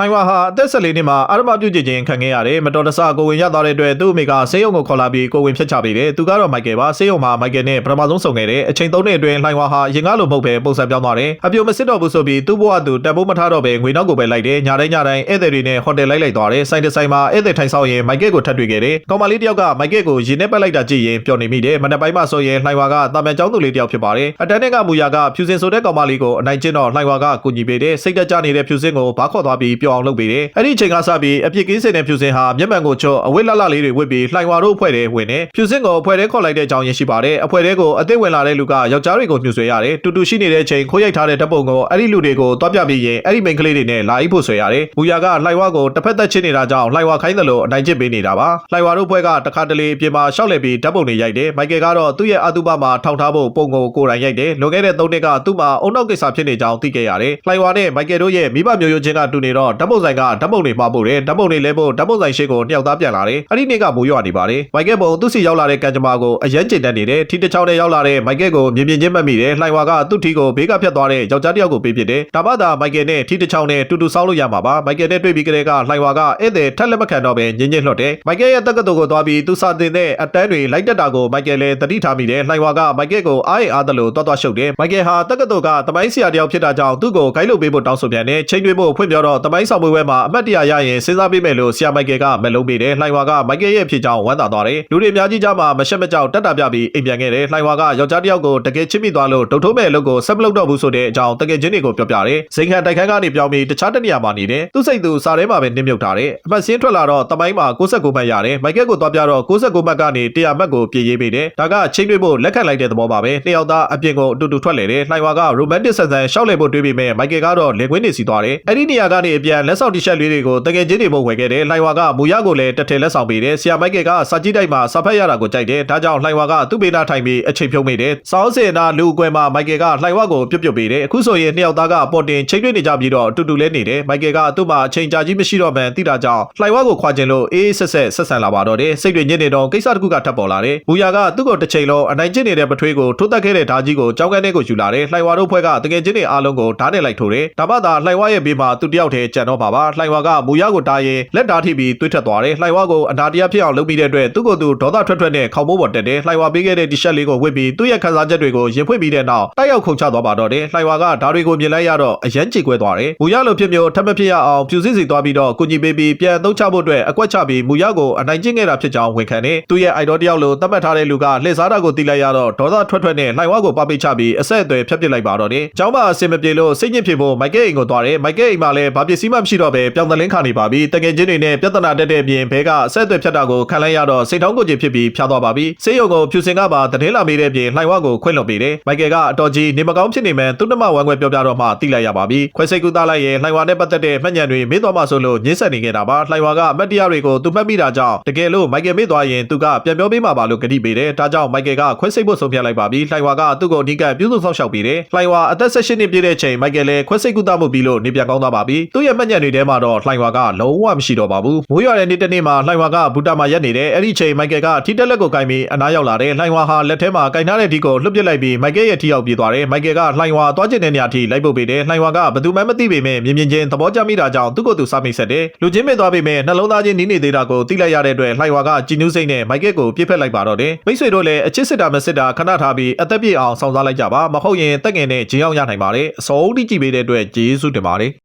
လှိုင်ဝါဟာအသက်14နှစ်မှာအာရမပြုတ်ကြခြင်းခံခဲ့ရတယ်မတော်တဆကိုဝင်ရသွားတဲ့အတွက်သူ့အမေကဆေးရုံကိုခေါ်လာပြီးကိုဝင်ဖျက်ချပေးတယ်သူကတော့မိုက်ကယ်ပါဆေးရုံမှာမိုက်ကယ်နဲ့ပထမဆုံးဆုံခဲ့တယ်အချိန်3နှစ်အတွင်းလှိုင်ဝါဟာရင်ကားလိုမဟုတ်ပဲပုံစံပြောင်းသွားတယ်အပြိုမစစ်တော့ဘူးဆိုပြီးသူ့ဘဝသူတပ်ဖို့မထားတော့ပဲငွေနောက်ကိုပဲလိုက်တယ်ညတိုင်းညတိုင်းဧည့်သည်တွေနဲ့ဟိုတယ်လိုက်လိုက်သွားတယ်ဆိုင်တစ်ဆိုင်မှာဧည့်သည်ထိုင်ဆောင်ရင်မိုက်ကယ်ကိုထပ်တွေ့ခဲ့တယ်ကောင်မလေးတယောက်ကမိုက်ကယ်ကိုရင်နဲ့ပက်လိုက်တာကြည့်ရင်ပျော်နေမိတယ်မနက်ပိုင်းမှာဆိုရင်လှိုင်ဝါကတာမန်ကျောင်းသူလေးတယောက်ဖြစ်ပါတယ်အတန်းနဲ့ကမူရာကဖြူစင်ဆိုတဲ့ကောင်မလေးကိုအနိုင်ကျင့်တော့လှိုင်ဝါကကူညီပေးတယ်စိတ်တက်ကြနေတဲ့ဖြူစင်ကိုဘာခေါ်သွားပြီးပျော်အောင်လုပ်ပေးတယ်အဲ့ဒီအချိန်ကစပြီးအပြစ်ကင်းစင်တဲ့ဖြူစင်ဟာမျက်မှန်ကိုချော့အဝိလှလှလေးတွေဝစ်ပြီးလှိုင်ဝါတို့အဖွဲ့တွေဝင်တယ်ဖြူစင်ကိုအဖွဲ့တွေခေါ်လိုက်တဲ့အကြောင်းရင်းရှိပါတယ်အဖွဲ့တွေကိုအသစ်ဝင်လာတဲ့လူကယောက်ျားတွေကိုညှို့ဆွဲရတယ်တူတူရှိနေတဲ့အချိန်ခိုးရိုက်ထားတဲ့ဓာတ်ပုံကိုအဲ့ဒီလူတွေကိုတွားပြပြီးရင်အဲ့ဒီမိန်းကလေးတွေနဲ့လာအိပ်ဖို့ဆွဲရတယ်ဘူယာကလှိုင်ဝါကိုတစ်ဖက်သက်ချစ်နေတာကြောင့်လှိုင်ဝါခိုင်းတယ်လို့အနိုင်ကျင့်ပေးနေတာပါလှိုင်ဝါတို့အဖွဲ့ကတခါတလေအပြင်မှာရှောက်လဲပြီးဓာတ်ပုံတွေရိုက်တယ်မိုက်ကယ်ကတော့သူ့ရဲ့အတုပမှာထောင်ထားဖို့ပုံကိုကိုယ်တိုင်ရိုက်တယ်လွန်ခဲ့တဲ့၃နှစ်ကသူ့မှာအုံနောက်ကိစ္စဖြစ်နေကြောင်းသိခဲ့ရတယ်လှိုင်ဝါနဲ့မိုက်ကယ်တို့ရဲ့မိဘမျိုးရိုးချင်းကတူနေတော့ဓာတ်ပုံဆိုင်ကဓာတ်ပုံတွေမှားဖို့တယ်ဓာတ်ပုံတွေလဲဖို့ဓာတ်ပုံဆိုင်ရှိကိုနှစ်ယောက်သားပြန်လာတယ်အဲ့ဒီနေ့ကမိုးရွာနေပါတယ်မိုက်ကယ်ပုံသူ့စီရောက်လာတဲ့ကန်ဂျမာကိုအရင်ကျင့်တတ်နေတယ်ထီတစ်ချောင်းနဲ့ရောက်လာတဲ့မိုက်ကယ်ကိုမြင်မြင်ချင်းမှတ်မိတယ်လှိုင်ဝါကသူ့ထီကိုဘေးကဖြတ်သွားတဲ့ယောက်ျားတစ်ယောက်ကိုပေးပစ်တယ်ဒါမှသာမိုက်ကယ်နဲ့ထီတစ်ချောင်းနဲ့တူတူဆောင်းလို့ရမှာပါမိုက်ကယ်နဲ့တွေ့ပြီးကလေးကလှိုင်ဝါကဧည့်သည်ထက်လက်မခံတော့ပဲညင်ညင်လွှတ်တယ်မိုက်ကယ်ရဲ့တက္ကသိုလ်ကိုသွားပြီးသူစာတင်တဲ့အတန်းတွေလိုက်တက်တာကိုမိုက်ကယ်လည်းတတိထားမိတယ်လှိုင်ဝါကမိုက်ကယ်ကိုအားရအားသလိုတွားတွားရှုပ်တယ်မိုက်ကယ်ဟာတက္ကသိုလ်ကတမိုင်းဆရာတယောက်ဖြစ်တာကြောင့်သူ့ကိုဂိုင်းလုပ်ပေးဖို့တောင်းဆိုပြန်တယ်ချိန်တွေဖို့ဖွင့်ပြောတော့တမိုင်းဆောင်ပွဲမှာအမတ်တရရရင်စဉ်းစားပေးမယ်လို့ဆရာမိုက်ကယ်ကမလုံးပေးတယ်လှိုင်ဝါကမိုက်ကယ်ရဲ့ဖြစ်ကြောင်းဝမ်းသာသွားတယ်လူတွေအများကြီးကြားမှာမရှက်မကြောက်တက်တာပြပြီးအိမ်ပြန်ခဲ့တယ်လှိုင်ဝါကယောက်ျားတစ်ယောက်ကိုတကယ်ချစ်မိသွားလို့ဒုတ်ထိုးမဲ့အလုပ်ကိုဆက်မလုပ်တော့ဘူးဆိုတဲ့အကြောင်းတကယ်ချင်းတွေကိုပြောပြတယ်ဇိမ်ခံတိုက်ခန်းကနေပြောင်းပြီးတခြားတစ်နေရာမှာနေတယ်သူ့စိတ်သူစားထဲမှာပဲနင်းမြုပ်ထားတယ်အမှတ်စင်းထွက်လာတော့တမိုင်းမှာ69မှတ်ရတယ်မိုက်ကယ်ကိုသွားပြတော့69မှတ်ကနေ100မှတ်ကိုပြေးရေးပေးတယ်ဒါကချိန်တွေဖို့လက်ခံလိုက်တဲ့သဘောပါပဲနှစ်ယောက်သားအပြင်ကိုအတူတူထွက်လေတယ်လှိုင်ဝါကရိုမန်တစ်ဆန်ဆန်ရှောက်လေဖို့တွေးပြီးမဲ့မိုက်ကယ်ကတော့လေကွင်းနေစီသွားတယ်အဲ့ဒီနေရာကနေအပြန်လက်ဆောင်တီရှပ်လေးတွေကိုတကယ်ချင်းတွေပို့ဝယ်ခဲ့တယ်လှိုင်ဝါကမူရကိုလည်းတက်ထဲလက်ဆောင်ပေးတယ်ဆရာမိုက်ကယ်ကစာကြည့်တိုက်မှာစာဖတ်ရတာကိုကြိုက်တယ်ဒါကြောင့်လှိုင်ဝါကသူ့ဘေးနားထိုင်ပြီးအချိန်ဖြုံးမိတယ်စောင်းစင်နာလူအကွယ်မှာမိုက်ကယ်ကလှိုင်ဝါကိုပြုတ်ပြုတ်ပေးတယ်အခုဆိုရင်နှစ်ယောက်သားကပေါ်တင်ချိန်တွေ့နေကြပြီးတော့အတူတူလဲနေတယ်မိုက်ကယ်ကသူ့မှာအချိန်ကြာကြီးမရှိတော့မှန်းသိတာကြောင့်လှိုင်ဝါကိုခွာကျင်လို့အေးအေးဆက်ဆက်ဆက်ဆံလာပါတော့တယ်စိတ်တွေညစ်နေတော့ကိစ္စတစ်ခုကထပ်ပေါ်လာတယ်ဘူယာကသူ့ကိုတစ်ချိန်လုံးအနိုင်ကျင့်နေတဲ့ပထွေးကိုထိုးတက်ခဲ့တဲ့ဓာကြီးကိုကြောင်းကန်းထဲကိုယူလာတယ်လှိုင်ဝါတို့ဖွဲ့ကတကယ်ချင်းတွေအားလုံးကိုဓာတ်နဲ့လိုက်ထိုးတယ်ဒါမှသာလှိုင်ဝါရဲ့ဘေးမှာသူတယောက်တည်းကြံတော့ပါပါလှိုင်ဝါကဘူယာကိုတားရင်လက်ဓာထိပြီးတွေးထက်သွားတယ်လှိုင်ဝါကိုအနာတရားဖြစ်အောင်လုပ်ပြီးတဲ့အတွက်သူ့ကိုယ်သူဒေါသထွက်ထွက်နဲ့ခေါင်းမိုးပေါ်တက်တယ်လှိုင်ဝါပေးခဲ့တဲ့တီရှပ်လေးကိုဝတ်ပြီးသူ့ရဲ့ခန်းစားချက်တွေကိုရင်ဖွင့်ပြီးတဲ့နောက်တိုက်ရောက်ခုန်ချသွားပါတော့တယ်လှိုင်ဝါကဓာတွေကိုမြင်လိုက်ရတော့အရန်ကြေကွဲသွားတယ်ဘူယာလိုဖြစ်မျိုးထပ်မဖြစ်ရအောင်ဖြူစစ်စီသွားပြီးတော့ကုညီပေးပြီးပြန်သုံးချဖို့အတွက်အကွက်ချပြီးမူရကိုအနိုင်ကျင့်ခဲ့တာဖြစ်ကြောင်းဝန်ခံတယ်သူ့ရဲ့အိုက်ဒေါတယောက်လိုသတ်မှတ်ထားတဲ့လူကလှည့်စားတာကိုတီးလိုက်ရတော့ဒေါသထွက်ထွက်နဲ့လှိုင်ဝါကိုပပိတ်ချပြီးအဆက်အသွယ်ဖျက်ပစ်လိုက်ပါတော့တယ်ကျောင်းမှာအဆင်မပြေလို့စိတ်ညစ်ဖြစ်ဖို့မိုက်ကယ်အိမ်ကိုသွားတယ်မိုက်ကယ်အိမ်မှာလည်းဘာပစ္စည်းမှမရှိတော့ပဲပြောင်းသလင်းခါနေပါပြီတကယ်ချင်းတွေနဲ့ပြဿနာတက်တဲ့အပြင်ဘဲကအဆက်အသွယ်ဖြတ်တာကိုခံလိုက်ရတော့စိတ်ထောင်းကိုကြီးဖြစ်ပြီးဖျားသွားပါပြီဆေးရုံကိုဖြူစင်ကပါသတင်းလာမေးတဲ့အပြင်လှိုင်ဝါကိုခွင့်လွှတ်ပေးတယ်မိုက်ကယ်ကအတော်ကြီးနေမကောင်းဖြစ်နေမှသူ့နှမဝမ်းခွဲပြောပြတော့မှတိလိုက်ရပါပြီခွဲစိတ်ကူသားလိုက်ရင်လှိုင်ဝါနဲ့ပတ်သက်တဲ့မှတ်ဉာဏ်တွေမေးသွားမှဆိုလို့ညှင်းဆက်နေခဲ့တာပါလှိုင်ဝါကအမတ်တရားတွေကိုသူမှတ်မိတာကြောင့်တကယ်လို့မိုက်ကယ်မေးသွားရင်သူကပြန်ပြောပေးမှာပါလို့ကတိပေးတယ်ဒါကြောင့်မိုက်ကယ်ကခွဲစိတ်ဖို့ဆုံးဖြတ်လိုက်ပါပြီလှိုင်ဝါကသူ့ကိုအဓိကပြုစုဆောင်ရှောက်ပေးတယ်လှိုင်ဝါအသက်16နှစ်ပြည့်တဲ့အချိန်မိုက်ကယ်လည်းခွဲစိတ်ကူသားမှုပြီးလို့နေပြန်ကောင်းသွားပါပြီသူ့ရဲ့မှတ်ဉာဏ်တွေထဲမှာတော့လှိုင်ဝါကလုံးဝမရှိတော့ပါဘူးမိုးရွာတဲ့နေ့တစ်နေ့မှာလှိုင်ဝါကဘူတာမှာရက်နေတယ်အဲ့ဒီချိန်မိုက်ကယ်ကထီတက်လက်ကိုကင်ပြီးအနားရောက်လာတယ်လှိုင်ဝါဟာလက်ထဲမှာကင်ထားတဲ့ဒီကိုလွှတ်ပစ်လိုက်ပြီးမိုက်ကယ်ရဲ့ထီရောက်ပြေးသွားတယ်မိုက်ကယ်ကလှိုင်ဝါသွားကျင်တဲ့နေရာထိလိုက်ပုတ်ပေးတယ်လှိုင်ဝါကဘယ်သူမှမသိပေမဲ့မြင်မြင်ချင်းသဘောကျမိတာကြောင့်သူ့ကိုယ်သူစမိတ်ဆက်တယ်လူချင်းမဲ့သွားပေမဲ့နှလုံးသားချင်းနီးနေသေးတာကိုသိလိုက်ရတဲ့အတွက်လှိုင်ဝါကကြည်နူးစိတ်နဲ့မိုက်ကယ်ကိုပြစ်ဖက်လိုက်ပါတော့တယ်မိတ်ဆွေတို့လည်းအချစ်စစ်တာမစစ်တာခဏထားပြီးအသက်ပြည့်အောင်စောင့်စားလိုက်ကြပါမဟုတ်ရင်တက်ငင်နဲ့ဂျင်းအောင်ရနိုင်ပါတယ်အစောဦးတိကြည့်ပေးတဲ့အတွက်ကျေးဇူးတင်ပါတယ်